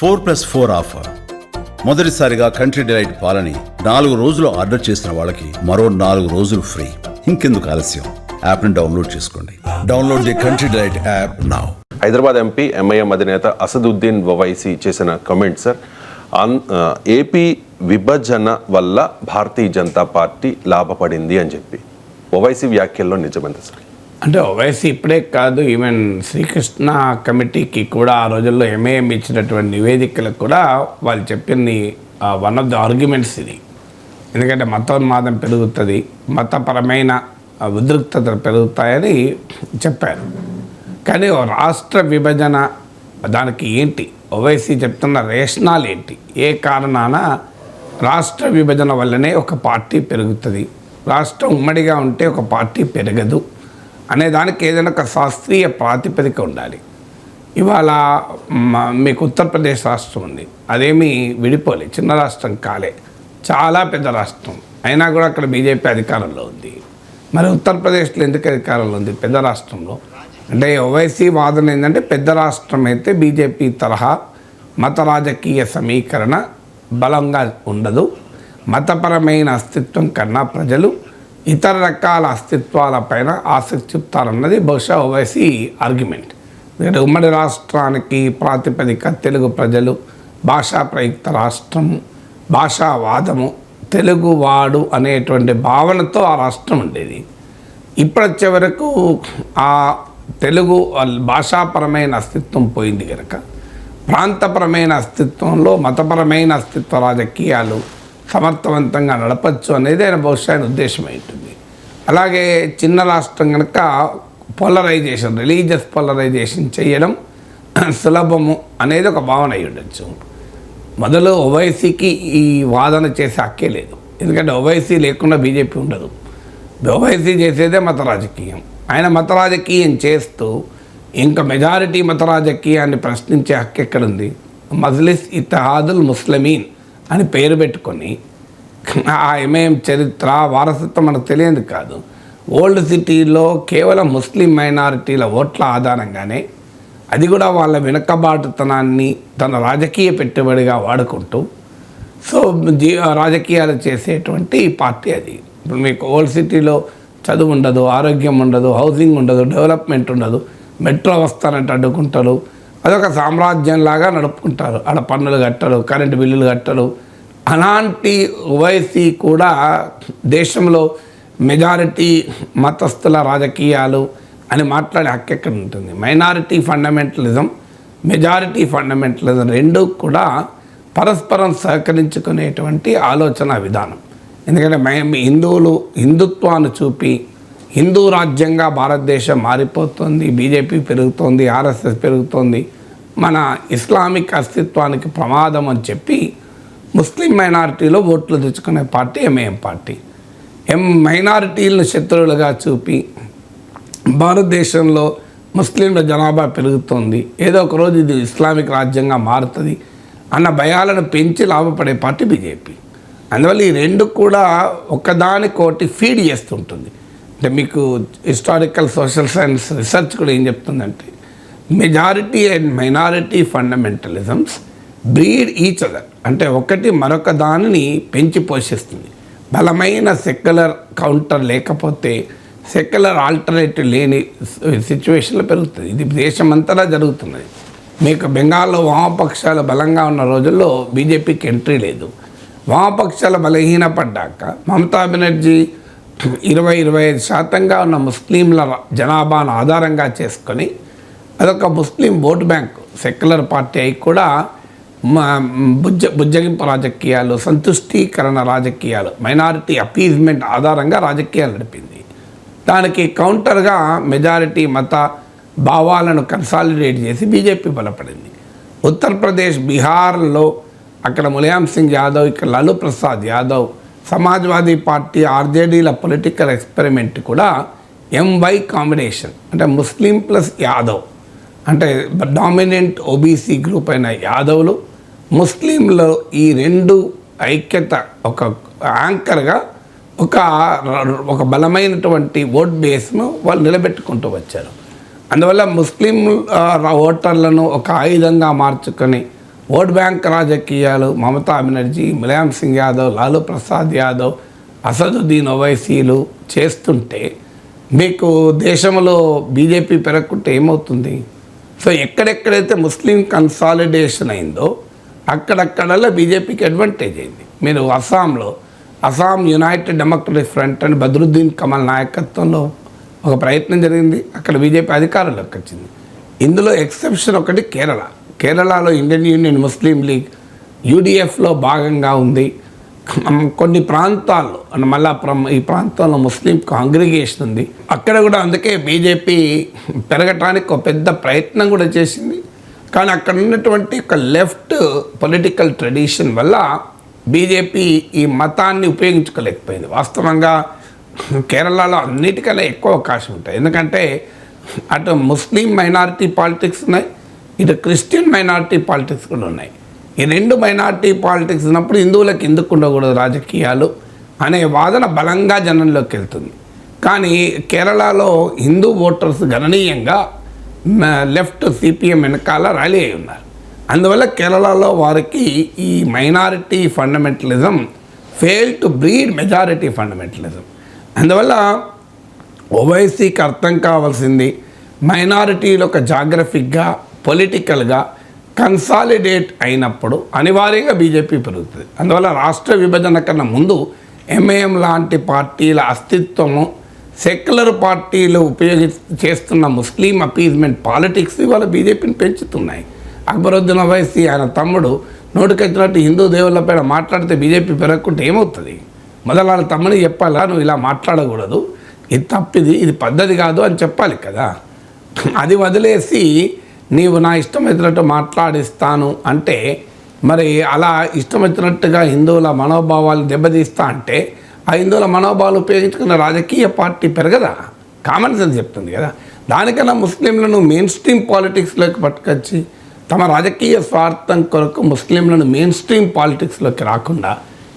Four plus four offer. మొదటిసారిగా country delight పాలని నాలుగు రోజులు ఆర్డర్ చేసిన వాళ్ళకి మరో నాలుగు రోజులు ఫ్రీ. ఇంకెందుకు ఆలస్యం? యాప్ని డౌన్లోడ్ చేసుకోండి. Download the Country Delight app now Hyderabad MP MIM అధినేత అసదుద్దీన్ ఓవైసీ చేసిన కమెంట్ సార్ అన్ ఏపీ విభజన వల్ల భారతీయ జనతా పార్టీ లాభపడింది అని చెప్పి. ఓవైసీ వ్యాఖ్యల్లో నిజమంత సార్ అంటే ఓవైసీ ఇప్పుడే కాదు ఈవెన్ శ్రీకృష్ణ కమిటీకి కూడా ఆ రోజుల్లో ఎంఏఎం ఇచ్చినటువంటి నివేదికలకు కూడా వాళ్ళు చెప్పింది వన్ ఆఫ్ ది ఆర్గ్యుమెంట్స్ ఇది. ఎందుకంటే మతోన్మాదం పెరుగుతుంది మతపరమైన ఉద్రిక్తతలు పెరుగుతాయని చెప్పారు. కానీ ఓ రాష్ట్ర విభజన దానికి ఏంటి? ఓవైసీ చెప్తున్న రేషనాలు ఏంటి? ఏ కారణాన రాష్ట్ర విభజన వల్లనే ఒక పార్టీ పెరుగుతుంది? రాష్ట్రం ఉమ్మడిగా ఉంటే ఒక పార్టీ పెరగదు. అనే దానికి ఏదైనా ఒక శాస్త్రీయ ప్రాతిపదిక ఉండాలి. ఇవాళ మీకు ఉత్తరప్రదేశ్ రాష్ట్రం ఉంది. అదేమీ విడిపోలే. చిన్న రాష్ట్రం కాలే. చాలా పెద్ద రాష్ట్రం. అయినా కూడా అక్కడ బీజేపీ అధికారంలో ఉంది. మరి ఉత్తరప్రదేశ్లో ఎందుకు అధికారంలో ఉంది? పెద్ద రాష్ట్రంలో. అంటే ఓవైసీ వాదన ఏంటంటే పెద్ద రాష్ట్రం అయితే బీజేపీ తరహా మత రాజకీయ సమీకరణ బలంగా ఉండదు. మతపరమైన అస్తిత్వం కన్నా ప్రజలు ఇతర రకాల అస్తిత్వాలపైన ఆసక్తి చూపుతారన్నది బహుశా ఓవైసీ ఆర్గ్యుమెంట్. ఎందుకంటే ఉమ్మడి రాష్ట్రానికి ప్రాతిపదిక తెలుగు ప్రజలు భాషా ప్రయుక్త రాష్ట్రం భాషావాదము తెలుగువాడు అనేటువంటి భావనతో ఆ రాష్ట్రం ఉండేది. ఇప్పుడు వచ్చే వరకు ఆ తెలుగు భాషాపరమైన అస్తిత్వం పోయింది కనుక ప్రాంతపరమైన అస్తిత్వంలో మతపరమైన అస్తిత్వ రాజకీయాలు సమర్థవంతంగా నడపచ్చు అనేది ఆయన బహుశా ఆయన ఉద్దేశం ఉంటుంది. అలాగే చిన్న రాష్ట్రం కనుక పోలరైజేషన్ రిలీజియస్ పోలరైజేషన్ చేయడం సులభము అనేది ఒక భావన అయి ఉండొచ్చు. మొదలు ఓవైసీకి ఈ వాదన చేసే హక్కే లేదు. ఎందుకంటే ఓవైసీ లేకుండా బీజేపీ ఉండదు. ఓవైసీ చేసేదే మత రాజకీయం. ఆయన మత రాజకీయం చేస్తూ ఇంకా మెజారిటీ మత రాజకీయాన్ని ప్రశ్నించే హక్కు ఎక్కడుంది? మజ్లిస్ ఇత్తహాదుల్ ముస్లిమీన్. అని పేరు పెట్టుకొని ఆ ఎంఏఎం చరిత్ర వారసత్వం మనకు తెలియదు కాదు. ఓల్డ్ సిటీలో కేవలం ముస్లిం మైనారిటీల ఓట్ల ఆధారంగానే అది కూడా వాళ్ళ వెనుకబాటుతనాన్ని తన రాజకీయ పెట్టుబడిగా వాడుకుంటూ సో జీ రాజకీయాలు చేసేటువంటి పార్టీ అది. ఇప్పుడు మీకు ఓల్డ్ సిటీలో చదువు ఉండదు ఆరోగ్యం ఉండదు హౌసింగ్ ఉండదు డెవలప్మెంట్ ఉండదు మెట్రో వస్తానంటే అడ్డుకుంటారు. అదొక సామ్రాజ్యంలాగా నడుపుకుంటారు. ఆడ పన్నులు కట్టరు కరెంటు బిల్లులు కట్టరు. అలాంటి ఓవైసీ కూడా దేశంలో మెజారిటీ మతస్థుల రాజకీయాలు అని మాట్లాడే హక్కు ఎక్కడ ఉంటుంది? మైనారిటీ ఫండమెంటలిజం మెజారిటీ ఫండమెంటలిజం రెండు కూడా పరస్పరం సహకరించుకునేటువంటి ఆలోచన విధానం. ఎందుకంటే మేము హిందువులు హిందుత్వాన్ని చూపి హిందూ రాజ్యంగా భారతదేశం మారిపోతుంది బీజేపీ పెరుగుతోంది ఆర్ఎస్ఎస్ పెరుగుతోంది. మన ఇస్లామిక్ అస్తిత్వానికి ప్రమాదం అని చెప్పి ముస్లిం మైనారిటీలో ఓట్లు తెచ్చుకునే పార్టీ ఎంఏఎం పార్టీ. ఎం మైనారిటీలను శత్రువులుగా చూపి భారతదేశంలో ముస్లింల జనాభా పెరుగుతోంది. ఏదో ఒక రోజు ఇది ఇస్లామిక్ రాజ్యంగా మారుతుంది అన్న భయాలను పెంచి లాభపడే పార్టీ బీజేపీ. అందువల్ల ఈ రెండు కూడా ఒకదానికోటి ఫీడ్ చేస్తుంటుంది. అంటే మీకు హిస్టారికల్ సోషల్ సైన్స్ రీసెర్చ్ కూడా ఏం చెప్తుందంటే majority and minority fundamentalisms breed each other అంటే ఒకటి మరొక దానిని పెంచి పోషిస్తుంది. బలమైన సెక్యులర్ కౌంటర్ లేకపోతే సెక్యులర్ ఆల్టర్నేటివ్ లేని సిచ్యువేషన్లో పెరుగుతుంది. ఇది దేశమంతటా జరుగుతున్నది. మీకు బెంగాల్లో వామపక్షాలు బలంగా ఉన్న రోజుల్లో బీజేపీకి ఎంట్రీ లేదు. వామపక్షాలు బలహీనపడ్డాక మమతా బెనర్జీ ఇరవై ఇరవై ఐదు శాతంగా ఉన్న ముస్లింల జనాభాను ఆధారంగా చేసుకొని అదొక Muslim vote bank secular party అయి కూడా మా బుజ్జ బుజ్జగింపు రాజకీయాలు సంతుష్టీకరణ రాజకీయాలు మైనారిటీ అపీజ్మెంట్ ఆధారంగా రాజకీయాలు నడిపింది. దానికి కౌంటర్గా మెజారిటీ మత భావాలను కన్సాలిడేట్ చేసి బీజేపీ బలపడింది. ఉత్తరప్రదేశ్ బీహార్లో అక్కడ ములాయం సింగ్ యాదవ్ ఇక్కడ లాలూ ప్రసాద్ యాదవ్ సమాజ్వాదీ పార్టీ ఆర్జేడీల పొలిటికల్ ఎక్స్పెరిమెంట్ కూడా ఎంవై కాంబినేషన్ అంటే ముస్లిం ప్లస్ యాదవ్ అంటే డామినెంట్ ఓబీసీ గ్రూప్ అయిన యాదవ్లు ముస్లింలు ఈ రెండు ఐక్యత ఒక యాంకర్గా ఒక ఒక బలమైనటువంటి ఓట్ బేస్ను వాళ్ళు నిలబెట్టుకుంటూ వచ్చారు. అందువల్ల ముస్లిం ఓటర్లను ఒక ఆయుధంగా మార్చుకొని ఓట్ బ్యాంక్ రాజకీయాలు మమతా బెనర్జీ ములాయం సింగ్ యాదవ్ లాలూ ప్రసాద్ యాదవ్ అసదుద్దీన్ ఓవైసీలు చేస్తుంటే మీకు దేశంలో బీజేపీ పెరగకుంటే ఏమవుతుంది? సో ఎక్కడెక్కడైతే ముస్లిం కన్సాలిడేషన్ అయిందో అక్కడక్కడల్లా బీజేపీకి అడ్వాంటేజ్ అయింది. మీరు అస్సాంలో అస్సాం యునైటెడ్ డెమోక్రటిక్ ఫ్రంట్ అని బద్రుద్దీన్ కమల్ నాయకత్వంలో ఒక ప్రయత్నం జరిగింది. అక్కడ బీజేపీ అధికారంలోకి వచ్చింది. ఇందులో ఎక్సెప్షన్ ఒకటి కేరళ. కేరళలో ఇండియన్ యూనియన్ ముస్లిం లీగ్ యూడిఎఫ్లో భాగంగా ఉంది. కొన్ని ప్రాంతాల్లో మళ్ళా ఈ ప్రాంతంలో ముస్లిం కాంగ్రిగేషన్ ఉంది. అక్కడ కూడా అందుకే బీజేపీ పెరగటానికి ఒక పెద్ద ప్రయత్నం కూడా చేసింది. కానీ అక్కడ ఉన్నటువంటి ఒక లెఫ్ట్ పొలిటికల్ ట్రెడిషన్ వల్ల బీజేపీ ఈ మతాన్ని ఉపయోగించుకోలేకపోయింది. వాస్తవంగా కేరళలో అన్నిటికన్నా ఎక్కువ అవకాశం ఉంటాయి. ఎందుకంటే అటు ముస్లిం మైనారిటీ పాలిటిక్స్ ఉన్నాయి ఇటు క్రిస్టియన్ మైనారిటీ పాలిటిక్స్ కూడా ఉన్నాయి. ఈ రెండు మైనారిటీ పాలిటిక్స్ ఉన్నప్పుడు హిందువులకు ఎందుకు ఉండకూడదు రాజకీయాలు అనే వాదన బలంగా జనంలోకి వెళ్తుంది. కానీ కేరళలో హిందూ ఓటర్స్ గణనీయంగా లెఫ్ట్ సిపిఎం వెనకాల ర్యాలీ అయి ఉన్నారు. అందువల్ల కేరళలో వారికి ఈ minority fundamentalism fail to breed majority fundamentalism. అందువల్ల ఓవైసీకి అర్థం కావాల్సింది మైనారిటీలు ఒక జాగ్రఫిక్గా పొలిటికల్గా కన్సాలిడేట్ అయినప్పుడు అనివార్యంగా బీజేపీ పెరుగుతుంది. అందువల్ల రాష్ట్ర విభజన కన్నా ముందు ఎంఏఎం లాంటి పార్టీల అస్తిత్వము సెక్యులర్ పార్టీలు ఉపయోగి చేస్తున్న ముస్లిం అపీజ్మెంట్ పాలిటిక్స్ ఇవాళ బీజేపీని పెంచుతున్నాయి. అక్బరుద్దీన్ అవైసీ ఆయన తమ్ముడు నోటికొచ్చినట్టు హిందూ దేవుళ్ళపైన మాట్లాడితే బీజేపీ పెరగకుంటే ఏమవుతుంది? మొదలు వాళ్ళ తమ్ముడు చెప్పాలా? నువ్వు ఇలా మాట్లాడకూడదు. ఇది తప్పిది ఇది పద్ధతి కాదు అని చెప్పాలి కదా. అది వదిలేసి నీవు నా ఇష్టం వచ్చినట్టు మాట్లాడిస్తాను అంటే మరి అలా ఇష్టం వచ్చినట్టుగా హిందువుల మనోభావాలు దెబ్బతీస్తా అంటే ఆ హిందువుల మనోభావాలు ఉపయోగించుకున్న రాజకీయ పార్టీ పెరగదా? కామన్ సెన్స్ చెప్తుంది కదా. దానికన్నా ముస్లింలను మెయిన్ స్ట్రీమ్ పాలిటిక్స్లోకి పట్టుకొచ్చి తమ రాజకీయ స్వార్థం కొరకు ముస్లింలను మెయిన్ స్ట్రీమ్ పాలిటిక్స్లోకి రాకుండా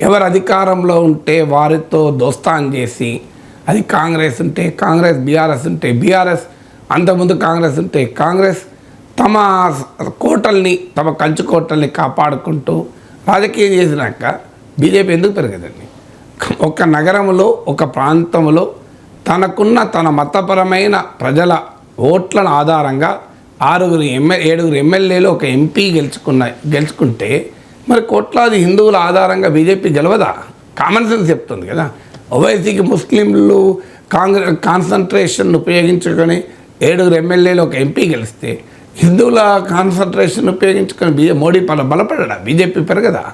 ఎవరు అధికారంలో ఉంటే వారితో దోస్తాన్ చేసి అది కాంగ్రెస్ ఉంటే కాంగ్రెస్ బీఆర్ఎస్ ఉంటే బీఆర్ఎస్ అంతకుముందు కాంగ్రెస్ ఉంటే కాంగ్రెస్ తమ కోటల్ని తమ కంచు కోటల్ని కాపాడుకుంటూ రాజకీయం చేసినాక బీజేపీ ఎందుకు పెరగదండి? ఒక నగరంలో ఒక ప్రాంతంలో తనకున్న తన మతపరమైన ప్రజల ఓట్లను ఆధారంగా ఆరుగురు ఎమ్మె ఏడుగురు ఎమ్మెల్యేలు ఒక ఎంపీ గెలుచుకున్న గెలుచుకుంటే మరి కోట్లాది హిందువుల ఆధారంగా బీజేపీ గెలవదా? కామన్ సెన్స్ చెప్తుంది కదా. ఓవైసీకి ముస్లింలు కాంగ్రెస్ కాన్సన్ట్రేషన్ ఉపయోగించుకొని ఏడుగురు ఎమ్మెల్యేలు ఒక ఎంపీ గెలిస్తే హిందువుల కాన్సన్ట్రేషన్ ఉపయోగించుకొని బీ మోడీ పల బలపడడా బీజేపీ పెరగదా?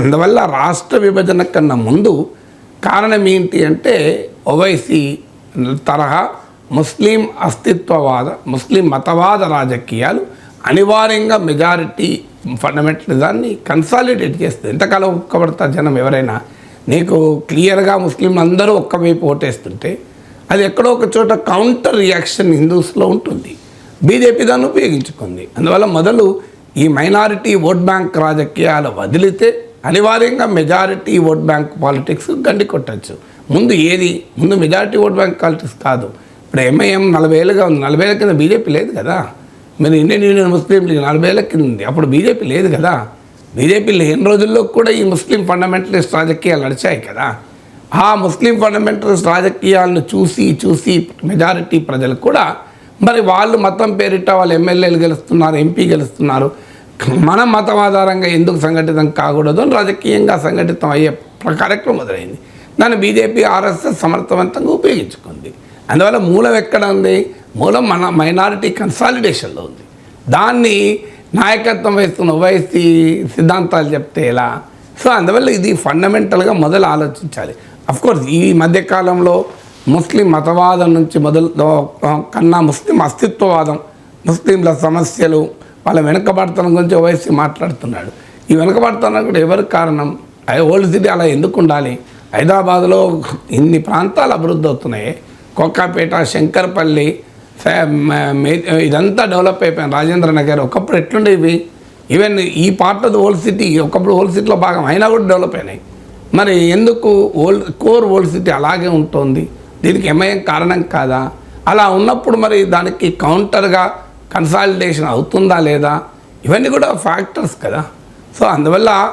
అందువల్ల రాష్ట్ర విభజన కన్నా ముందు కారణం ఏంటి అంటే ఓవైసీ తరహా ముస్లిం అస్తిత్వవాద ముస్లిం మతవాద రాజకీయాలు అనివార్యంగా మెజారిటీ ఫండమెంటలిజాన్ని కన్సాలిడేట్ చేస్తుంది. ఎంతకాలం ఒక్కబడతా జనం ఎవరైనా నీకు క్లియర్గా ముస్లింలు అందరూ ఒక్కవైపు ఓటేస్తుంటే అది ఎక్కడో ఒక చోట కౌంటర్ రియాక్షన్ హిందూస్లో ఉంటుంది. బీజేపీ దాన్ని ఉపయోగించుకుంది. అందువల్ల మొదలు ఈ మైనారిటీ ఓట్ బ్యాంక్ రాజకీయాలు వదిలితే అనివార్యంగా మెజారిటీ ఓట్ బ్యాంక్ పాలిటిక్స్ గండి కొట్టచ్చు. ముందు ఏది? ముందు మెజారిటీ ఓట్ బ్యాంక్ పాలిటిక్స్ కాదు. ఇప్పుడు ఎంఐఎం నలభై ఏళ్ళుగా ఉంది. నలభై ఏళ్ళ కింద బీజేపీ లేదు కదా. మీరు ఇండియన్ యూనియన్ ముస్లిం లీగ్ నలభై ఏళ్ళ కింద ఉంది. అప్పుడు బీజేపీ లేదు కదా. బీజేపీ లేని రోజుల్లో కూడా ఈ ముస్లిం ఫండమెంటలిస్ట్ రాజకీయాలు నడిచాయి కదా. ఆ ముస్లిం ఫండమెంటలిస్ట్ రాజకీయాలను చూసి చూసి మెజారిటీ ప్రజలు కూడా మరి వాళ్ళు మతం పేరిట వాళ్ళు ఎమ్మెల్యేలు గెలుస్తున్నారు ఎంపీ గెలుస్తున్నారు. మన మతం ఆధారంగా ఎందుకు సంఘటితం కాకూడదు రాజకీయంగా సంఘటితం అయ్యే కార్యక్రమం మొదలైంది. దాన్ని బీజేపీ ఆర్ఎస్ఎస్ సమర్థవంతంగా ఉపయోగించుకుంది. అందువల్ల మూలం ఎక్కడ ఉంది? మూలం మన మైనారిటీ కన్సాలిడేషన్లో ఉంది. దాన్ని నాయకత్వం వేస్తున్న ఓవైసీ సిద్ధాంతాలు చెప్తే ఎలా? సో అందువల్ల ఇది ఫండమెంటల్గా మొదలు ఆలోచించాలి. అఫ్కోర్స్ ఈ మధ్యకాలంలో ముస్లిం మతవాదం నుంచి మొదలు కన్నా ముస్లిం అస్తిత్వవాదం ముస్లింల సమస్యలు వాళ్ళ వెనుకబడతనం గురించి ఓవైసీ మాట్లాడుతున్నాడు. ఈ వెనుకబడతనం కూడా ఎవరికి కారణం? ఓల్డ్ సిటీ అలా ఎందుకు ఉండాలి? హైదరాబాద్లో ఇన్ని ప్రాంతాలు అభివృద్ధి అవుతున్నాయి. కొక్కాపేట శంకర్పల్లి ఇదంతా డెవలప్ అయిపోయింది. రాజేంద్ర నగర్ ఒకప్పుడు ఎట్లుండేవి? ఈవెన్ ఈ పార్ట్ ఆఫ్ ఓల్డ్ సిటీ ఒకప్పుడు ఓల్డ్ సిటీలో భాగం అయినా కూడా డెవలప్ అయినాయి. మరి ఎందుకు ఓల్డ్ కోర్ ఓల్డ్ సిటీ అలాగే ఉంటుంది? దీనికి ఎంఐఎం కారణం కాదా? అలా ఉన్నప్పుడు మరి దానికి కౌంటర్గా కన్సాలిడేషన్ అవుతుందా లేదా? ఇవన్నీ కూడా ఫ్యాక్టర్స్ కదా. సో అందువల్ల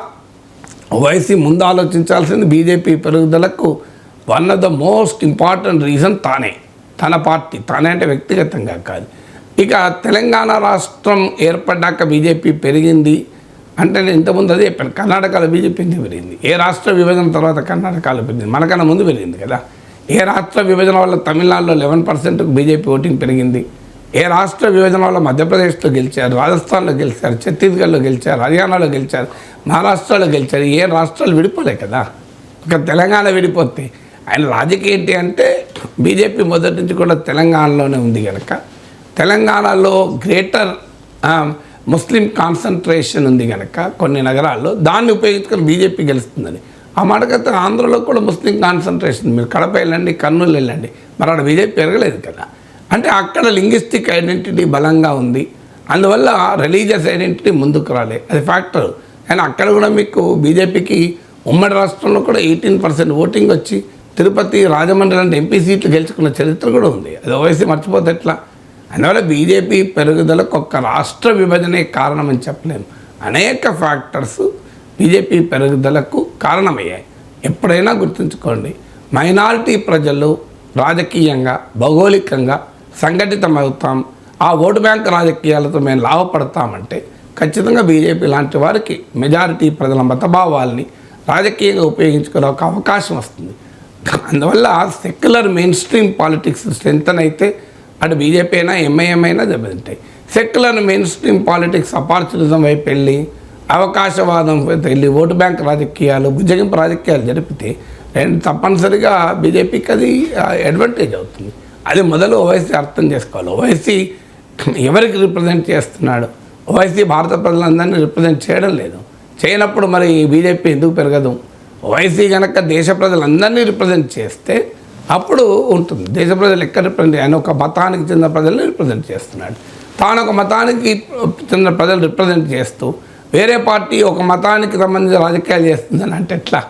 ఓవైసీ ముందు ఆలోచించాల్సింది బీజేపీ పెరుగుదలకు one of the most important reason తానే. తన పార్టీ తానే అంటే వ్యక్తిగతంగా కాదు. ఇక తెలంగాణ రాష్ట్రం ఏర్పడ్డాక బీజేపీ పెరిగింది అంటే నేను ఇంతకుముందు అదే చెప్పాను కర్ణాటకలో బీజేపీ పెరిగింది. ఏ రాష్ట్ర విభజన తర్వాత కర్ణాటకలో పెరిగింది? మనకన్నా ముందు పెరిగింది కదా. ఏ రాష్ట్ర విభజన వల్ల తమిళనాడులో లెవెన్ పర్సెంట్కి బీజేపీ ఓటింగ్ పెరిగింది? ఏ రాష్ట్ర విభజన వల్ల మధ్యప్రదేశ్లో గెలిచారు? రాజస్థాన్లో గెలిచారు? ఛత్తీస్గఢ్లో గెలిచారు? హర్యానాలో గెలిచారు? మహారాష్ట్రలో గెలిచారు? ఏ రాష్ట్రాలు విడిపోలే కదా? ఒక తెలంగాణ విడిపోతే ఆయన రాజకీయ ఏంటి అంటే బీజేపీ మొదటి నుంచి కూడా తెలంగాణలోనే ఉంది కనుక తెలంగాణలో గ్రేటర్ ముస్లిం కాన్సన్ట్రేషన్ ఉంది కనుక కొన్ని నగరాల్లో. దాన్ని ఉపయోగించుకొని బీజేపీ గెలుస్తుందని. ఆ మాటకైతే ఆంధ్రలో కూడా ముస్లిం కాన్సన్ట్రేషన్. మీరు కడప వెళ్ళండి కర్నూలు వెళ్ళండి. మరి అక్కడ బీజేపీ పెరగలేదు కదా. అంటే అక్కడ లింగ్విస్టిక్ ఐడెంటిటీ బలంగా ఉంది. అందువల్ల రిలీజియస్ ఐడెంటిటీ ముందుకు రాలే. అది ఫ్యాక్టర్. కానీ అక్కడ కూడా మీకు బీజేపీకి ఉమ్మడి రాష్ట్రంలో కూడా ఎయిటీన్ పర్సెంట్ ఓటింగ్ వచ్చి తిరుపతి రాజమండ్రి లాంటి ఎంపీ సీట్లు గెలుచుకున్న చరిత్ర కూడా ఉంది. అది ఓవైసీ మర్చిపోతే ఎట్లా? అందువల్ల బీజేపీ పెరుగుదలకు ఒక్క రాష్ట్ర విభజనే కారణమని చెప్పలేము. అనేక ఫ్యాక్టర్స్ బీజేపీ పెరుగుదలకు కారణమయ్యాయి ఎప్పుడైనా గుర్తుంచుకోండి మైనారిటీ ప్రజలు రాజకీయంగా భౌగోళికంగా సంఘటితమవుతాం. ఆ ఓటు బ్యాంక్ రాజకీయాలతో మేము లాభపడతామంటే ఖచ్చితంగా బీజేపీ లాంటి వారికి మెజారిటీ ప్రజల మతభావాల్ని రాజకీయంగా ఉపయోగించుకునే ఒక అవకాశం వస్తుంది. అందువల్ల secular mainstream politics strength అయితే అటు బీజేపీ అయినా ఎంఐఎం అయినా దెబ్బతింటాయి. Secular mainstream politics opportunism వైపు వెళ్ళి అవకాశవాదం వైపు వెళ్ళి ఓటు బ్యాంక్ రాజకీయాలు బుజ్జగింపు రాజకీయాలు జరిపితే రెండు తప్పనిసరిగా బీజేపీకి అది అడ్వాంటేజ్ అవుతుంది. అది మొదలు ఓవైసీ అర్థం చేసుకోవాలి. ఓవైసీ ఎవరికి రిప్రజెంట్ చేస్తున్నాడు? ఓవైసీ భారత ప్రజలందరినీ రిప్రజెంట్ చేయడం లేదు. చేయనప్పుడు మరి బీజేపీ ఎందుకు పెరగదు? ఓవైసీ కనుక దేశ ప్రజలందరినీ రిప్రజెంట్ చేస్తే అప్పుడు ఉంటుంది. దేశ ప్రజలు ఎక్కడ రిప్రజెంట్ ఆయన ఒక మతానికి చెందిన ప్రజల్ని రిప్రజెంట్ చేస్తున్నాడు. తాను ఒక మతానికి చెందిన ప్రజలు రిప్రజెంట్ చేస్తూ వేరే పార్టీ ఒక మతానికి సంబంధించిన రాజకీయాలు చేస్తుందని అంటే ఎట్లా?